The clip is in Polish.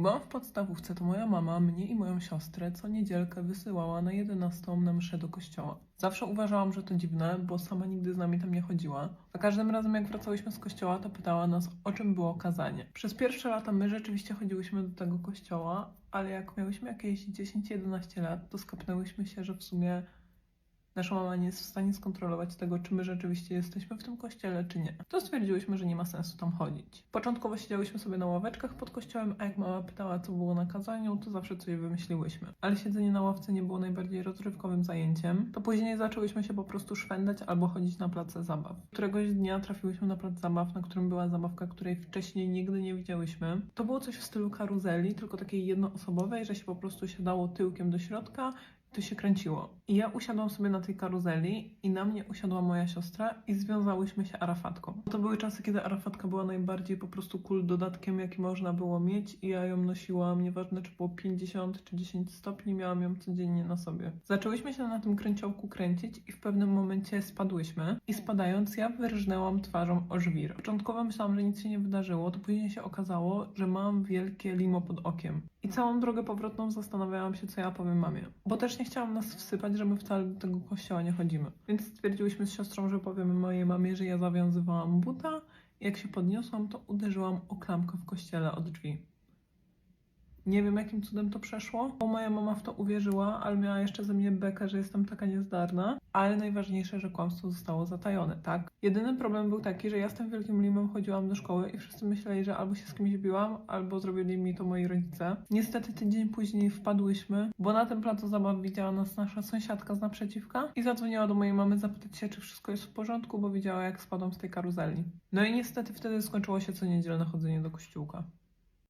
byłam w podstawówce, to moja mama mnie i moją siostrę co niedzielkę wysyłała na 11 na mszę do kościoła. Zawsze uważałam, że to dziwne, bo sama nigdy z nami tam nie chodziła. A każdym razem, jak wracałyśmy z kościoła, to pytała nas, o czym było kazanie. Przez pierwsze lata my rzeczywiście chodziłyśmy do tego kościoła, ale jak miałyśmy jakieś 10-11 lat, to skapnęłyśmy się, że w sumie nasza mama nie jest w stanie skontrolować tego, czy my rzeczywiście jesteśmy w tym kościele, czy nie. To stwierdziłyśmy, że nie ma sensu tam chodzić. Początkowo siedziałyśmy sobie na ławeczkach pod kościołem, a jak mama pytała, co było na kazaniu, to zawsze coś wymyśliłyśmy. Ale siedzenie na ławce nie było najbardziej rozrywkowym zajęciem. To później zaczęłyśmy się po prostu szwendać albo chodzić na place zabaw. Któregoś dnia trafiłyśmy na plac zabaw, na którym była zabawka, której wcześniej nigdy nie widziałyśmy. To było coś w stylu karuzeli, tylko takiej jednoosobowej, że się po prostu siadało tyłkiem do środka to się kręciło. I ja usiadłam sobie na tej karuzeli i na mnie usiadła moja siostra i związałyśmy się arafatką. To były czasy, kiedy arafatka była najbardziej po prostu cool dodatkiem, jaki można było mieć i ja ją nosiłam, nieważne czy było 50 czy 10 stopni, miałam ją codziennie na sobie. Zaczęłyśmy się na tym kręciołku kręcić i w pewnym momencie spadłyśmy i spadając ja wyrżnęłam twarzą o żwir. Początkowo myślałam, że nic się nie wydarzyło, to później się okazało, że mam wielkie limo pod okiem. I całą drogę powrotną zastanawiałam się, co ja powiem mamie. Bo też nie chciałam nas wsypać, że my wcale do tego kościoła nie chodzimy. Więc stwierdziłyśmy z siostrą, że powiemy mojej mamie, że ja zawiązywałam buta. Jak się podniosłam, to uderzyłam o klamkę w kościele od drzwi. Nie wiem, jakim cudem to przeszło, bo moja mama w to uwierzyła, ale miała jeszcze ze mnie bekę, że jestem taka niezdarna. Ale najważniejsze, że kłamstwo zostało zatajone, tak? Jedyny problem był taki, że ja z tym wielkim limem chodziłam do szkoły i wszyscy myśleli, że albo się z kimś biłam, albo zrobili mi to moi rodzice. Niestety tydzień później wpadłyśmy, bo na tym placu zabaw widziała nas nasza sąsiadka z naprzeciwka i zadzwoniła do mojej mamy zapytać się, czy wszystko jest w porządku, bo widziała, jak spadłam z tej karuzeli. No i niestety wtedy skończyło się co niedzielne chodzenie do kościółka.